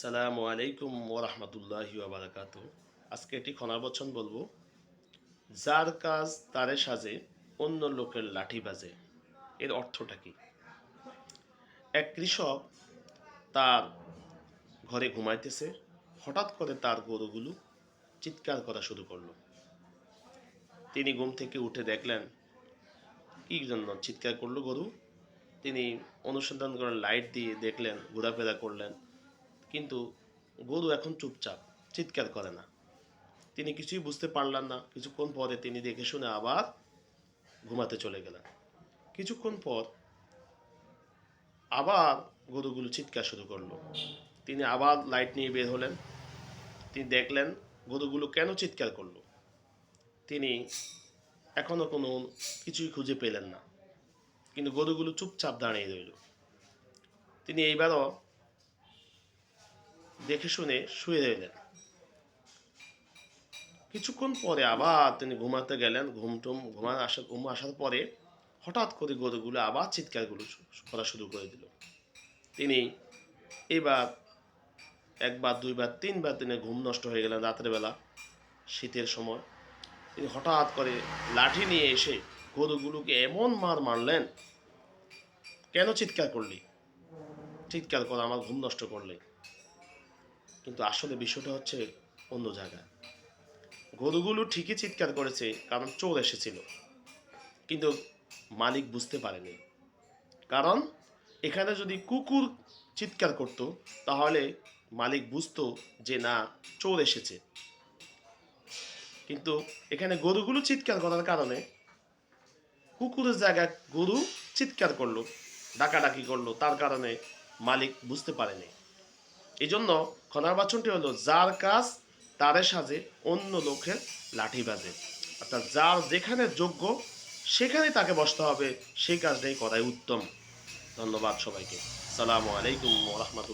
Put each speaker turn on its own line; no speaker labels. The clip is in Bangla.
সালামু আলাইকুম ওরহমতুল্লাহি বারাকাত আজকে এটি খনার বচন বলব। যার কাজ তারে সাজে, অন্য লোকের লাঠি বাজে। এর অর্থটা কি? এক কৃষক তার ঘরে ঘুমাইতেছে, হঠাৎ করে তার গরুগুলো চিৎকার করা শুরু করল। তিনি ঘুম থেকে উঠে দেখলেন, কি জন্য চিৎকার করল গরু? তিনি অনুসন্ধান করেন লাইট দিয়ে দেখলেন, ঘোরাফেরা করলেন। কিন্তু গরু এখন চুপচাপ, চিৎকার করে না। তিনি কিছুই বুঝতে পারলেন না। কিছুক্ষণ পরে তিনি দেখে শুনে আবার ঘুমাতে চলে গেলেন। কিছুক্ষণ পর আবার গরুগুলো চিৎকার শুরু করল। তিনি আবার লাইট নিয়ে বের হলেন। তিনি দেখলেন গরুগুলো কেন চিৎকার করল। তিনি এখনও কোনো কিছুই খুঁজে পেলেন না। কিন্তু গরুগুলো চুপচাপ দাঁড়িয়ে রইল। তিনি এইবারও দেখে শুনে শুয়ে রইলেন। কিছুক্ষণ পরে আবার তিনি ঘুমাতে গেলেন, ঘুম টুম ঘুমা আসা ঘুম আসার পরে হঠাৎ করে গরুগুলো আবার চিৎকারগুলো করা শুরু করে দিল। তিনি এবার একবার, দুইবার, তিনবার তিনি ঘুম নষ্ট হয়ে গেলেন রাতের বেলা, শীতের সময়। তিনি হঠাৎ করে লাঠি নিয়ে এসে গরুগুলোকে এমন মার মারলেন, কেন চিৎকার করলি? চিৎকার করে, আমার ঘুম নষ্ট করলে। কিন্তু আসলে বিষয়টা হচ্ছে অন্য জায়গায়। গরুগুলো ঠিকই চিৎকার করেছে, কারণ চোর এসেছিল। কিন্তু মালিক বুঝতে পারেনি। কারণ এখানে যদি কুকুর চিৎকার করত, তাহলে মালিক বুঝতো যে না, চোর এসেছে। কিন্তু এখানে গরুগুলো চিৎকার করার কারণে কুকুরের জায়গায় গরু চিৎকার করল, ডাকাডাকি করল, তার কারণে মালিক বুঝতে পারেনি। এই জন্য খনার বাচনটি হলো, যার কাজ তারে সাজে, অন্য লোকের লাঠি বাজে। অর্থাৎ যার যেখানে যোগ্য সেখানে তাকে বসতে হবে। সেই কাজটাই করাই উত্তম। ধন্যবাদ সবাইকে। সালামু আলাইকুম রহমতুল